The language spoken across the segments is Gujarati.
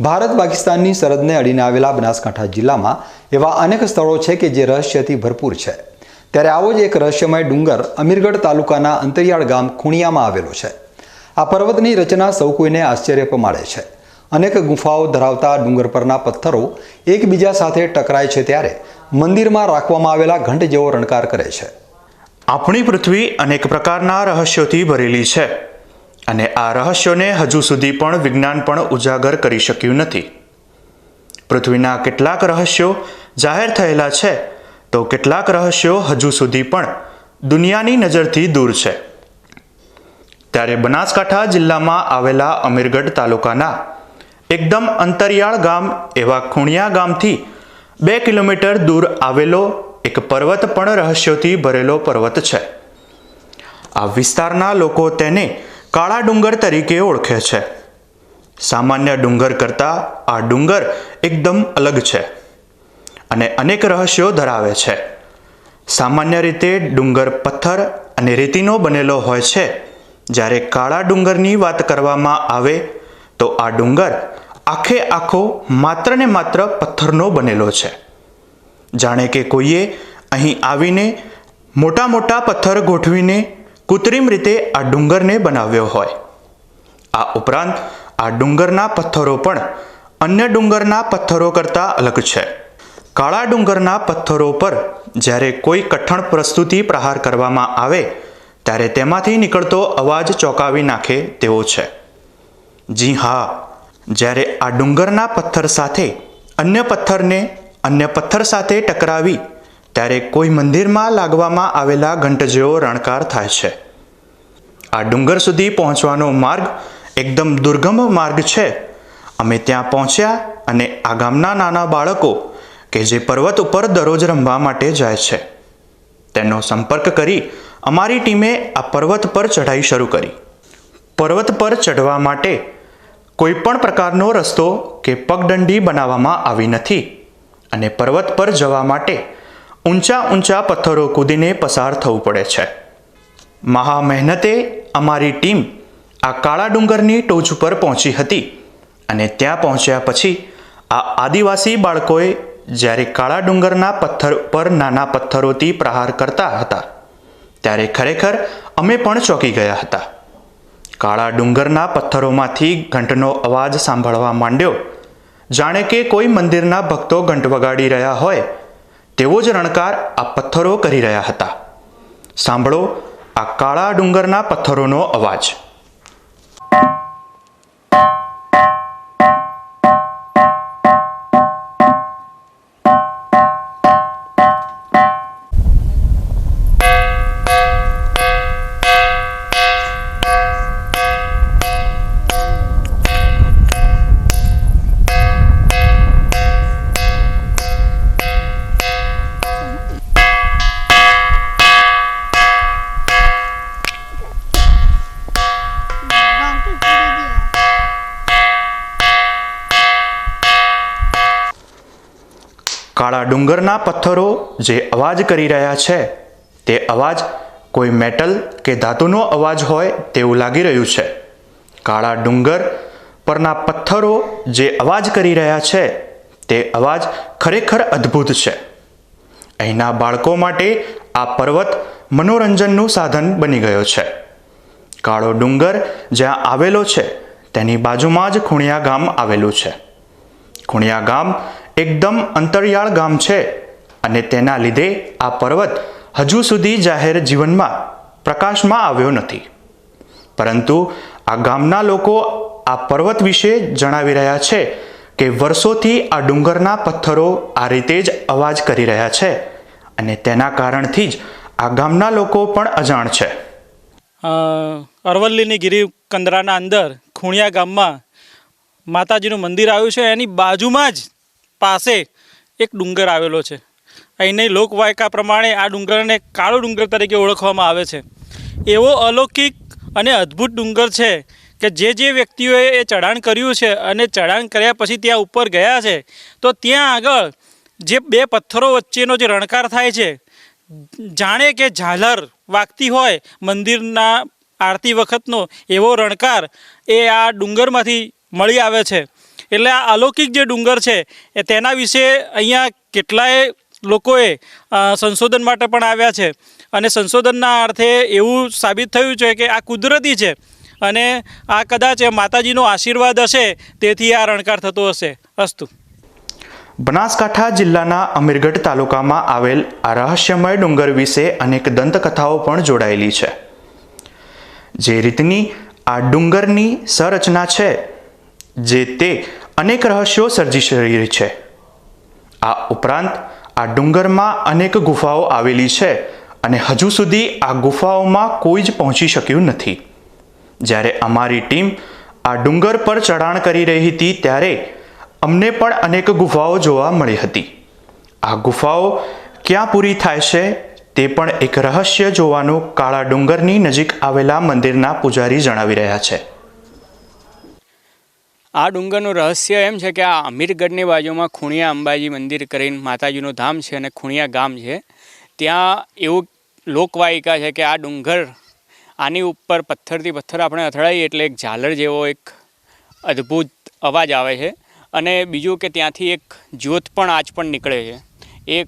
ભારત પાકિસ્તાનની સરહદને અડીને આવેલા બનાસકાંઠા જિલ્લામાં એવા અનેક સ્થળો છે કે જે રહસ્યથી ભરપૂર છે. ત્યારે આવો જ એક રહસ્યમય ડુંગર અમીરગઢ તાલુકાના અંતરિયાળ ગામ ખૂણિયામાં આવેલો છે. આ પર્વતની રચના સૌ કોઈને આશ્ચર્ય પમાડે છે. અનેક ગુફાઓ ધરાવતા ડુંગર પરના પથ્થરો એકબીજા સાથે ટકરાય છે ત્યારે મંદિરમાં રાખવામાં આવેલા ઘંટ જેવો રણકાર કરે છે. આપણી પૃથ્વી અનેક પ્રકારના રહસ્યોથી ભરેલી છે. અને આ રહસ્યોને હજુ સુધી પણ વિજ્ઞાન પણ ઉજાગર કરી શક્યું નથી. પૃથ્વીના કેટલાક રહસ્યો જાહેર થયેલા છે, તો કેટલાક રહસ્યો હજુ સુધી પણ દુનિયાની નજરથી દૂર છે. ત્યારે બનાસકાંઠા જિલ્લામાં આવેલા અમીરગઢ તાલુકાના એકદમ અંતરિયાળ ગામ એવા ખૂણિયા ગામથી બે કિલોમીટર દૂર આવેલો એક પર્વત પણ રહસ્યોથી ભરેલો પર્વત છે. આ વિસ્તારના લોકો તેને કાળા ડુંગર તરીકે ઓળખે છે. સામાન્ય ડુંગર કરતાં આ ડુંગર એકદમ અલગ છે અને અનેક રહસ્યો ધરાવે છે. સામાન્ય રીતે ડુંગર પથ્થર અને રેતીનો બનેલો હોય છે. જ્યારે કાળા ડુંગરની વાત કરવામાં આવે, તો આ ડુંગર આખે આખો માત્ર ને માત્ર પથ્થરનો બનેલો છે. જાણે કે કોઈએ અહીં આવીને મોટા મોટા પથ્થર ગોઠવીને કૃત્રિમ રીતે આ ડુંગરને બનાવ્યો હોય. આ ઉપરાંત આ ડુંગરના પથ્થરો પણ અન્ય ડુંગરના પથ્થરો કરતાં અલગ છે. કાળા ડુંગરના પથ્થરો પર જ્યારે કોઈ કઠણ પ્રસ્તુતિ પ્રહાર કરવામાં આવે, ત્યારે તેમાંથી નીકળતો અવાજ ચોંકાવી નાખે તેવો છે. જી હા, જ્યારે આ ડુંગરના પથ્થર સાથે અન્ય પથ્થરને અન્ય પથ્થર સાથે ટકરાવી ત્યારે કોઈ મંદિરમાં લાગવામાં આવેલા ઘંટ જેવો રણકાર થાય છે. આ ડુંગર સુધી પહોંચવાનો માર્ગ એકદમ દુર્ગમ માર્ગ છે. અમે ત્યાં પહોંચ્યા અને આ ગામના નાના બાળકો કે જે પર્વત ઉપર દરરોજ રમવા માટે જાય છે, તેનો સંપર્ક કરી અમારી ટીમે આ પર્વત પર ચઢાઈ શરૂ કરી. પર્વત પર ચઢવા માટે કોઈ પણ પ્રકારનો રસ્તો કે પગદંડી બનાવવામાં આવી નથી અને પર્વત પર જવા માટે ઊંચા ઊંચા પથ્થરો કૂદીને પસાર થવું પડે છે. મહા મહેનતે અમારી ટીમ આ કાળા ડુંગરની ટોચ ઉપર પહોંચી હતી અને ત્યાં પહોંચ્યા પછી આ આદિવાસી બાળકોએ જ્યારે કાળા ડુંગરના પથ્થર પર નાના પથ્થરોથી પ્રહાર કરતા હતા, ત્યારે ખરેખર અમે પણ ચોંકી ગયા હતા. કાળા ડુંગરના પથ્થરોમાંથી ઘંટનો અવાજ સાંભળવા માંડ્યો. જાણે કે કોઈ મંદિરના ભક્તો ઘંટ વગાડી રહ્યા હોય તેવો જ રણકાર આ પથ્થરો કરી રહ્યા હતા. સાંભળો આ કાળા ડુંગરના પથ્થરોનો અવાજ. કાળા ડુંગરના પથ્થરો જે અવાજ કરી રહ્યા છે, તે અવાજ કોઈ મેટલ કે ધાતુનો અવાજ હોય તેવું લાગી રહ્યું છે. કાળા ડુંગર પરના પથ્થરો જે અવાજ કરી રહ્યા છે, તે અવાજ ખરેખર અદ્ભુત છે. અહીંના બાળકો માટે આ પર્વત મનોરંજનનું સાધન બની ગયો છે. કાળો ડુંગર જ્યાં આવેલો છે, તેની બાજુમાં જ ખૂણિયા ગામ આવેલું છે. ખૂણિયા ગામ એકદમ અંતરિયાળ ગામ છે અને તેના લીધે આ પર્વત હજુ સુધી જાહેર જીવનમાં પ્રકાશમાં આવ્યો નથી. પરંતુ આ ગામના લોકો આ પર્વત વિશે જણાવી રહ્યા છે કે વર્ષોથી આ ડુંગરના પથ્થરો આ રીતે જ અવાજ કરી રહ્યા છે અને તેના કારણથી જ આ ગામના લોકો પણ અજાણ છે. અરવલ્લીની ગિરી કંદરાના અંદર ખૂણિયા ગામમાં માતાજીનું મંદિર આવ્યું છે. એની બાજુમાં જ પાસે એક ડુંગર આવેલો છે. અહીંની લોકવાયકા પ્રમાણે આ ડુંગરને કાળો ડુંગર તરીકે ઓળખવામાં આવે છે. એવો અલૌકિક અને અદ્ભુત ડુંગર છે કે જે જે વ્યક્તિઓએ એ ચઢાણ કર્યું છે અને ચઢાણ કર્યા પછી ત્યાં ઉપર ગયા છે, તો ત્યાં આગળ જે બે પથ્થરો વચ્ચેનો જે રણકાર થાય છે, જાણે કે ઝાલર વાગતી હોય મંદિરના આરતી વખતનો એવો રણકાર એ આ ડુંગરમાંથી મળી આવે છે. એટલે આ અલૌકિક જે ડુંગર છે, એ તેના વિશે અહીંયા કેટલાય લોકોએ સંશોધન માટે પણ આવ્યા છે. અને સંશોધનના અર્થે એવું સાબિત થયું છે કે આ કુદરતી છે અને આ કદાચ માતાજીનો આશીર્વાદ હશે, તેથી આ રણકાર થતો હશે. અસ્તુ. બનાસકાંઠા જિલ્લાના અમીરગઢ તાલુકામાં આવેલ આ રહસ્યમય ડુંગર વિશે અનેક દંતકથાઓ પણ જોડાયેલી છે. જે રીતની આ ડુંગરની સંરચના છે, જે તે અનેક રહસ્યો સર્જી રહી છે. આ ઉપરાંત આ ડુંગરમાં અનેક ગુફાઓ આવેલી છે અને હજુ સુધી આ ગુફાઓમાં કોઈ જ પહોંચી શક્યું નથી. જ્યારે અમારી ટીમ આ ડુંગર પર ચઢાણ કરી રહી હતી ત્યારે અમને પણ અનેક ગુફાઓ જોવા મળી હતી. આ ગુફાઓ ક્યાં પૂરી થાય છે તે પણ એક રહસ્ય જોવાનું કાળા ડુંગરની નજીક આવેલા મંદિરના પૂજારી જણાવી રહ્યા છે. આ ડુંગરનું રહસ્ય એમ છે કે આ અમીરગઢની બાજુમાં ખૂણિયા અંબાજી મંદિર કરીને માતાજીનું ધામ છે અને ખૂણિયા ગામ છે. ત્યાં એવું લોકવાયિકા છે કે આ ડુંગર આની ઉપર પથ્થરથી પથ્થર આપણે અથડાઈએ એટલે એક ઝાલર જેવો એક અદ્ભુત અવાજ આવે છે અને બીજું કે ત્યાંથી એક જ્યોત પણ આજ પણ નીકળે છે. એ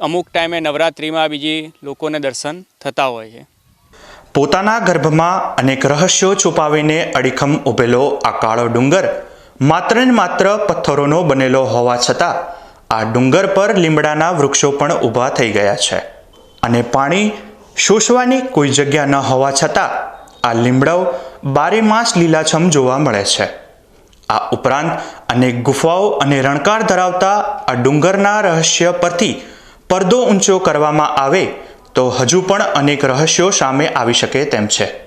અમુક ટાઈમે નવરાત્રિમાં બીજી લોકોને દર્શન થતા હોય છે. પોતાના ગર્ભમાં અનેક રહસ્યો છુપાવીને અડીખમ ઉભેલો આ કાળો ડુંગર. માત્ર ને માત્ર પથ્થરોનો બનેલો હોવા છતાં, આ ડુંગર પર લીમડાના વૃક્ષો પણ ઊભા થઈ ગયા છે. અને પાણી શોષવાની કોઈ જગ્યા ન હોવા છતાં, આ લીમડાઓ બારે માસ લીલાછમ જોવા મળે છે. આ ઉપરાંત, અનેક ગુફાઓ અને રણકાર ધરાવતા આ ડુંગરના રહસ્ય પરથી પડદો ઊંચો કરવામાં આવે તો હજુ પણ અનેક રહસ્યો સામે આવી શકે તેમ છે.